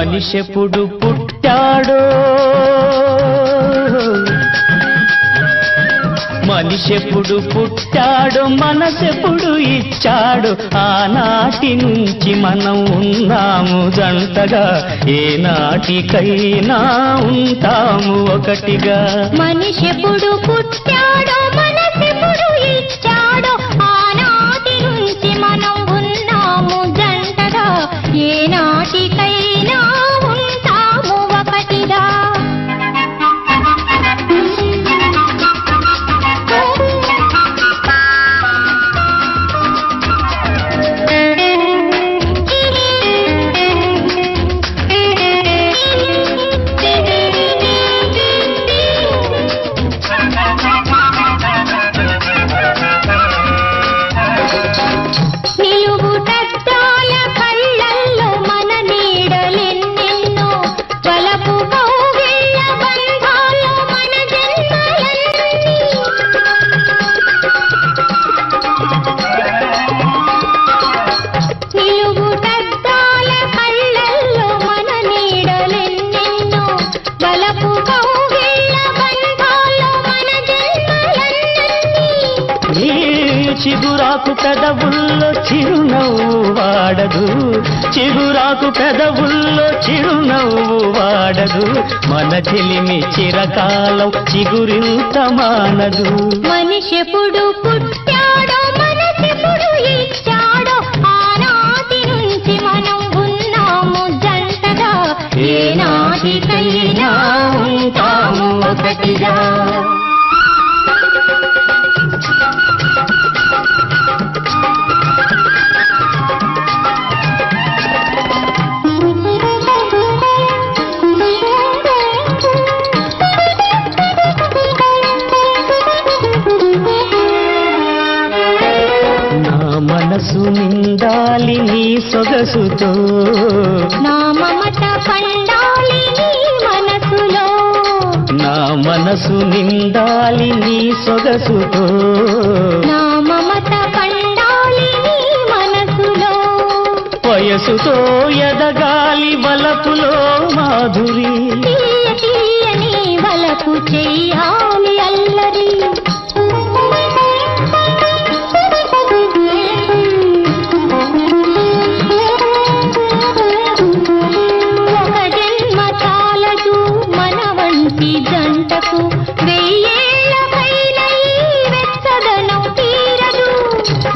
మనిషెప్పుడు పుట్టాడో? మనిషెప్పుడు పుట్టాడు మనసెప్పుడు ఇచ్చాడు? ఆనాటి నుంచి మనం ఉన్నాము జంటగా ఏనాటికైనా ఉంటాము ఒకటిగా. మనిషెప్పుడు పుట్టాడు మన చిగురాకు పెదవుల్లో చిరునవ్వు వాడదు. చిగురాకు పెదవుల్లో చిరునవ్వు వాడదు. మన చెలిమి చిరకాలం చిగురింత మానదు. మనిషెప్పుడు పుట్టాడో నిండాలి నీ సొగసుతో. నా మమత పండాలి నీ మనసులో. నా మనసు నిండాలి నీ సొగసుతో. నా మమత పండాలి నీ మనసులో. వయసుతో ఎదగాలి వలపులో మాధురి. తీయ తీయని వలకు చెయ్యాలి అల్లరి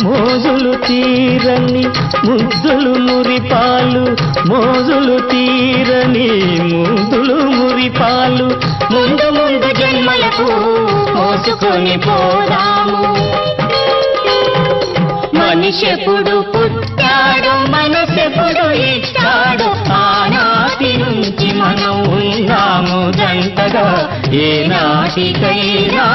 మోజులు తీరని ముద్దులు మురిపాలు మోజులు తీరని ముద్దులు మురిపాలు. ముందు ముందు జన్మలకు మోసుకొని పోదాము. మనిషెప్పుడు పుట్టాడు మనసెప్పుడు ఇచ్చాడు ఆనాటి నుంచి మనం ఉన్నాము జంటగా. ఏ నాటికైనా